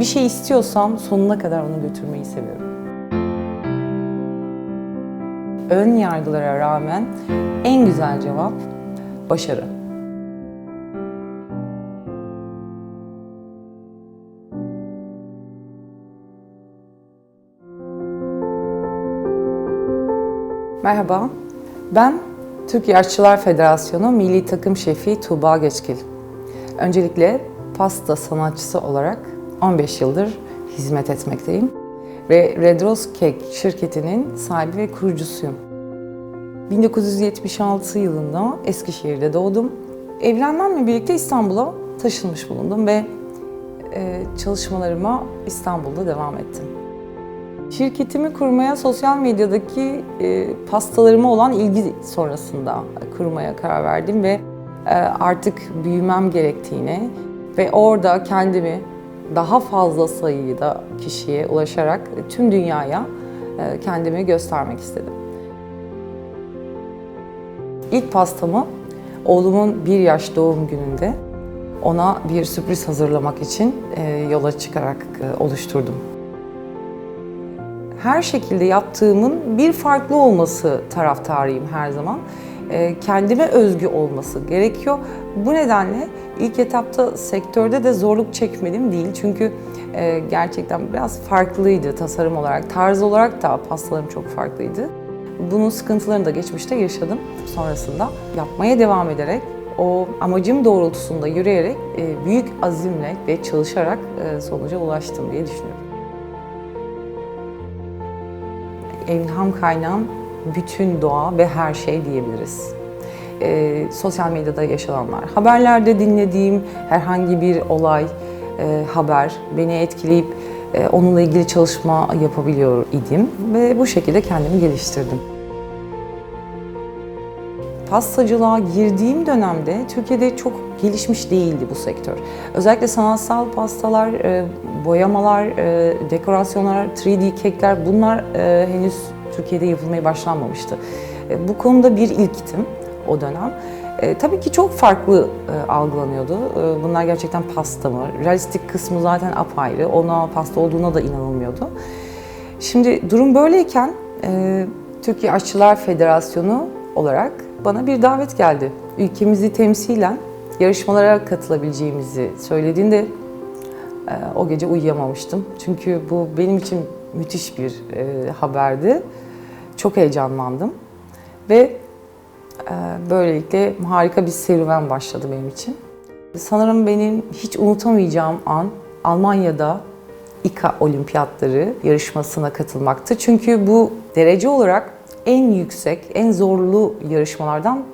bir şey istiyorsam sonuna kadar onu götürmeyi seviyorum. Ön yargılara rağmen en güzel cevap başarı. Merhaba, ben Türkiye Aşçılar Federasyonu Milli Takım Şefi Tuğba Geçkil. Öncelikle pasta sanatçısı olarak 15 yıldır hizmet etmekteyim ve Red Rose Cake şirketinin sahibi ve kurucusuyum. 1976 yılında Eskişehir'de doğdum. Evlenmemle birlikte İstanbul'a taşınmış bulundum ve e, çalışmalarıma İstanbul'da devam ettim. Şirketimi kurmaya sosyal medyadaki e, pastalarıma olan ilgi sonrasında kurmaya karar verdim ve e, artık büyümem gerektiğini ve orada kendimi daha fazla sayıda kişiye ulaşarak tüm dünyaya e, kendimi göstermek istedim. İlk pastamı oğlumun bir yaş doğum gününde ona bir sürpriz hazırlamak için e, yola çıkarak e, oluşturdum her şekilde yaptığımın bir farklı olması taraftarıyım her zaman. Ee, Kendime özgü olması gerekiyor. Bu nedenle ilk etapta sektörde de zorluk çekmedim değil. Çünkü e, gerçekten biraz farklıydı tasarım olarak. Tarz olarak da pastalarım çok farklıydı. Bunun sıkıntılarını da geçmişte yaşadım. Sonrasında yapmaya devam ederek o amacım doğrultusunda yürüyerek e, büyük azimle ve çalışarak e, sonuca ulaştım diye düşünüyorum. ilham kaynağım bütün doğa ve her şey diyebiliriz. Ee, sosyal medyada yaşananlar, haberlerde dinlediğim herhangi bir olay, e, haber beni etkileyip e, onunla ilgili çalışma yapabiliyor idim ve bu şekilde kendimi geliştirdim. Pastacılığa girdiğim dönemde Türkiye'de çok gelişmiş değildi bu sektör. Özellikle sanatsal pastalar, e, boyamalar, e, dekorasyonlar, 3D kekler bunlar e, henüz Türkiye'de yapılmaya başlanmamıştı. E, bu konuda bir ilktim o dönem. E, tabii ki çok farklı e, algılanıyordu. E, bunlar gerçekten pasta mı? Realistik kısmı zaten apayrı. Ona pasta olduğuna da inanılmıyordu. Şimdi durum böyleyken e, Türkiye Aşçılar Federasyonu olarak bana bir davet geldi. Ülkemizi temsilen yarışmalara katılabileceğimizi söylediğinde e, o gece uyuyamamıştım. Çünkü bu benim için müthiş bir e, haberdi. Çok heyecanlandım ve e, böylelikle harika bir serüven başladı benim için. Sanırım benim hiç unutamayacağım an Almanya'da İKA olimpiyatları yarışmasına katılmaktı. Çünkü bu derece olarak en yüksek, en zorlu yarışmalardan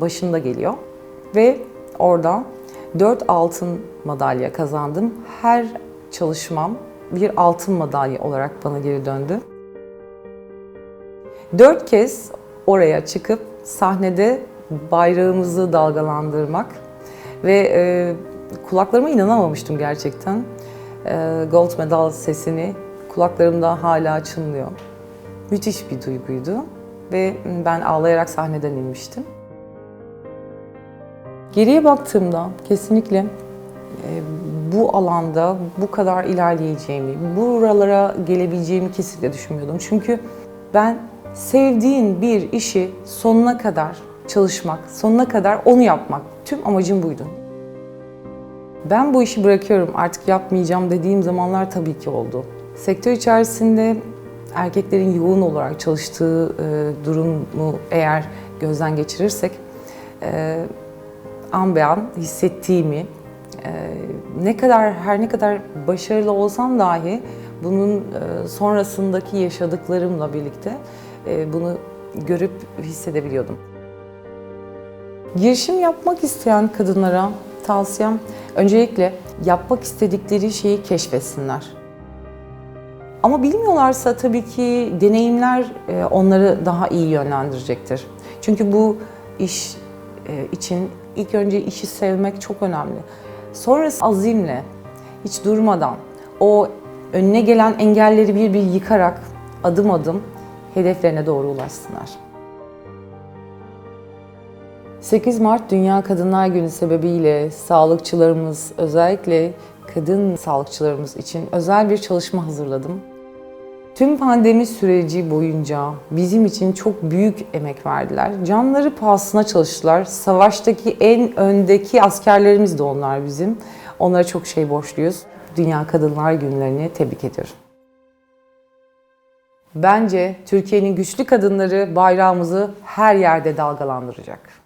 başında geliyor. Ve orada 4 altın madalya kazandım. Her çalışmam bir altın madalya olarak bana geri döndü. Dört kez oraya çıkıp sahnede bayrağımızı dalgalandırmak ve e, kulaklarıma inanamamıştım gerçekten. E, gold medal sesini kulaklarımda hala çınlıyor. Müthiş bir duyguydu ve ben ağlayarak sahneden inmiştim. Geriye baktığımda kesinlikle e, bu alanda bu kadar ilerleyeceğimi, buralara gelebileceğimi kesinlikle düşünmüyordum. Çünkü ben sevdiğin bir işi sonuna kadar çalışmak, sonuna kadar onu yapmak, tüm amacım buydu. Ben bu işi bırakıyorum, artık yapmayacağım dediğim zamanlar tabii ki oldu. Sektör içerisinde erkeklerin yoğun olarak çalıştığı e, durumu eğer gözden geçirirsek, e, an be an hissettiğimi, e, ne kadar her ne kadar başarılı olsam dahi bunun e, sonrasındaki yaşadıklarımla birlikte bunu görüp hissedebiliyordum. Girişim yapmak isteyen kadınlara tavsiyem öncelikle yapmak istedikleri şeyi keşfetsinler. Ama bilmiyorlarsa tabii ki deneyimler e, onları daha iyi yönlendirecektir. Çünkü bu iş e, için ilk önce işi sevmek çok önemli. Sonrası azimle, hiç durmadan, o önüne gelen engelleri bir bir yıkarak adım adım hedeflerine doğru ulaşsınlar. 8 Mart Dünya Kadınlar Günü sebebiyle sağlıkçılarımız özellikle kadın sağlıkçılarımız için özel bir çalışma hazırladım. Tüm pandemi süreci boyunca bizim için çok büyük emek verdiler. Canları pahasına çalıştılar. Savaştaki en öndeki askerlerimiz de onlar bizim. Onlara çok şey borçluyuz. Dünya Kadınlar Günlerini tebrik ediyorum. Bence Türkiye'nin güçlü kadınları bayrağımızı her yerde dalgalandıracak.